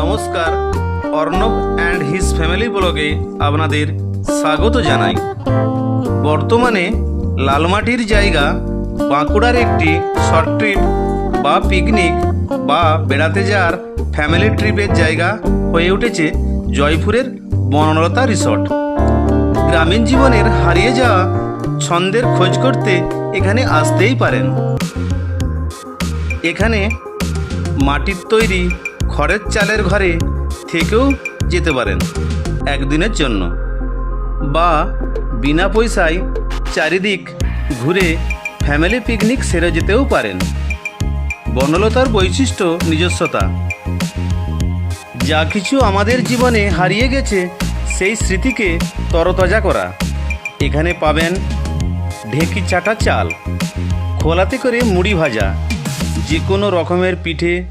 নমস্কার। Arnab and his family ব্লগে আপনাদের স্বাগত জানাই। বর্তমানে লালমাটির জায়গা বাঁকুড়ার একটি শর্ট ট্রিপ বা পিকনিক বা বেড়াতে যাওয়ার ফ্যামিলি ট্রিপের জায়গা হয়ে উঠেছে জয়পুরের বনলতা রিসর্ট। গ্রামীণ জীবনের হারিয়ে যাওয়া ছন্দের খোঁজ করতে এখানে আসতেই পারেন। এখানে মাটির তৈরি খড়ের চালের ঘরে থেকেও যেতে পারেন একদিনের জন্য। বা বিনা পয়সায় চারিদিক ঘুরে ফ্যামিলি পিকনিক সেরে যেতেও পারেন। বনলতার বৈশিষ্ট্য নিজস্বতা। যা কিছু আমাদের জীবনে হারিয়ে গেছে, সেই স্মৃতিকে তরতাজা করা। এখানে পাবেন ঢেঁকি চাটা চাল, খোলাতে করে মুড়ি ভাজা যে কোনো রকমের পিঠে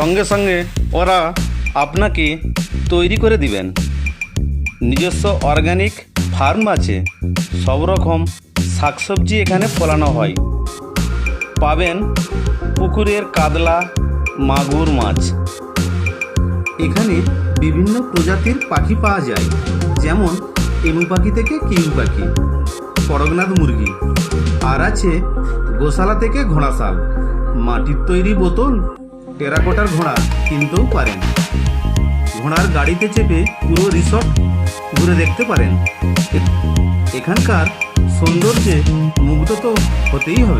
সঙ্গে সঙ্গে ওরা আপনাকে তৈরি করে দিবেন। নিজস্ব অর্গানিক ফার্ম আছে। সব রকম শাকসবজি এখানে ফলানো হয়। পাবেন পুকুরের কাতলা, মাগুর মাছ। এখানে বিভিন্ন প্রজাতির পাখি পাওয়া যায়। যেমন এমু পাখি থেকে কিউ পাখি করগনাথ মুরগি। আর আছে গোশালা থেকে ঘোড়াশাল। মাটির তৈরি বোতল টেরাকোটার ঘোড়া কিনতেও পারেন। ঘোড়ার গাড়িতে চেপে পুরো রিসর্ট ঘুরে দেখতে পারেন। এখানকার সৌন্দর্যে মুগ্ধ তো হতেই হবে।